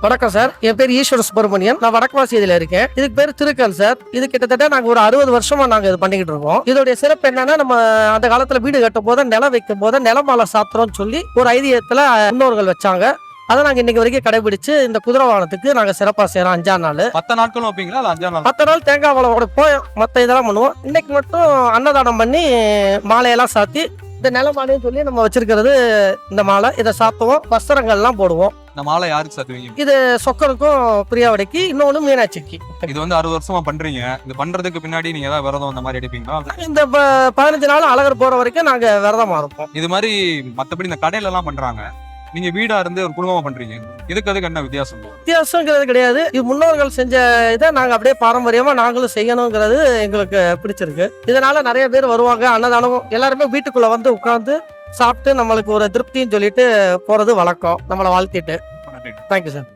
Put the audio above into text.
வணக்கம் சார். என் பேர் ஈஸ்வர சுப்பிரமணியன். நான் வடக்குவாசியில இருக்கேன். இதுக்கு பேர் திருக்கல் சார். இது கிட்டத்தட்ட நாங்க ஒரு அறுபது வருஷமா நாங்க இது பண்ணிக்கிட்டு இருக்கோம். இதோடைய சிறப்பு என்னன்னா நம்ம அந்த காலத்துல வீடு கட்டும் போது நிலம் வைக்கும் போது நிலமாலை சாத்திரம்னு சொல்லி ஒரு ஐதியத்துல முன்னோர்கள் வச்சாங்க. அதை நாங்க இன்னைக்கு வரைக்கும் கடைபிடிச்சு இந்த குதிரை வாகனத்துக்கு நாங்க சிறப்பா செய்யறோம் அஞ்சாம் நாள். பத்து நாட்களும் வைப்பீங்களா? அஞ்சாம் நாள்? மற்ற நாள் தேங்காய் வளம் உடைப்போம் மற்ற இதெல்லாம் பண்ணுவோம். இன்னைக்கு மட்டும் அன்னதானம் பண்ணி மாலையெல்லாம் சாத்தி இந்த நிலமாலைன்னு சொல்லி நம்ம வச்சிருக்கிறது இந்த மாலை. இதை சாத்துவோம். வஸ்திரங்கள்லாம் போடுவோம். இந்த மாலை யாருக்கு சாத்துவீங்க இது சொக்கருக்கும் பிரியாவடைக்கு இன்னொன்று மீனாட்சிக்கு. இது வந்து அறுபது வருஷமா பண்றீங்க. இது பண்றதுக்கு பின்னாடி நீங்க ஏதாவது விரதம் இந்த மாதிரி எடுப்பீங்களா? இந்த ப- பதினஞ்சு நாள் அழகர் போற வரைக்கும் நாங்க விரதமா இருப்போம். இது மாதிரி மத்தபடி இந்த கடையில எல்லாம் பண்றாங்க. நீங்க வீடா இருந்து ஒரு குடும்பமா பண்றீங்க. இதுக்கு அதுக்கு என்ன வித்தியாசம்? வித்தியாசங்கிறது கிடையாது. இது முன்னோர்கள் செஞ்ச இதை நாங்க அப்படியே பாரம்பரியமா நாங்களும் செய்யணுங்கிறது எங்களுக்கு பிடிச்சிருக்கு. இதனால நிறைய பேர் வருவாங்க அன்னதானம் எல்லாருமே வீட்டுக்குள்ள வந்து உட்கார்ந்து சாப்பிட்டு நம்மளுக்கு ஒரு திருப்தின்னு சொல்லிட்டு போறது வழக்கம். நம்மளை வாழ்த்திட்டு. Thank you sir